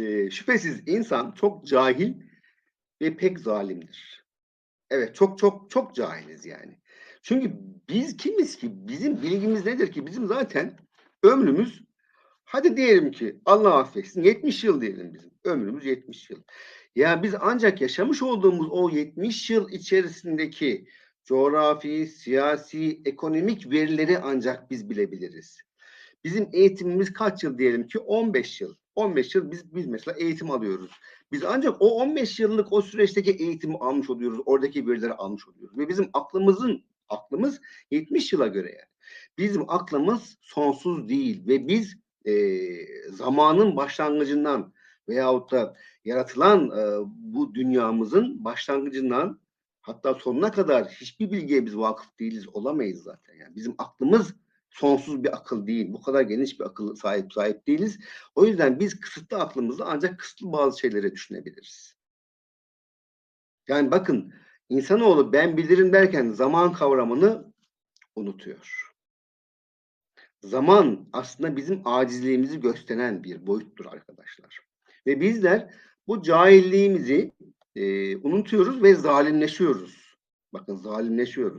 Eee, şüphesiz insan çok cahil ve pek zalimdir. Evet, çok çok çok cahiliz yani. Çünkü biz kimiz ki? Bizim bilgimiz nedir ki? Bizim zaten ömrümüz hadi diyelim ki Allah affetsin 70 yıl diyelim bizim. Ömrümüz 70 yıl. Ya biz ancak yaşamış olduğumuz o 70 yıl içerisindeki coğrafi, siyasi, ekonomik verileri ancak biz bilebiliriz. Bizim eğitimimiz kaç yıl diyelim ki? 15 yıl. 15 yıl biz biz mesela eğitim alıyoruz. Biz ancak o 15 yıllık o süreçteki eğitimi almış oluyoruz. Oradaki verileri almış oluyoruz. Ve bizim aklımızın aklımız 70 yıla göre yani. Bizim aklımız sonsuz değil ve biz eee, zamanın başlangıcından veyahut da yaratılan eee, bu dünyamızın başlangıcından hatta sonuna kadar hiçbir bilgiye biz vakıf değiliz, olamayız zaten. Yani bizim aklımız sonsuz bir akıl değil. Bu kadar geniş bir akıl sahip sahip değiliz. O yüzden biz kısıtlı aklımızla ancak kısıtlı bazı şeyleri düşünebiliriz. Yani bakın insanoğlu ben bilirim derken zaman kavramını unutuyor. Zaman aslında bizim acizliğimizi gösteren bir boyuttur arkadaşlar. Ve bizler bu cahilliğimizi e, unutuyoruz ve zalimleşiyoruz. Bakın zalimleşiyoruz.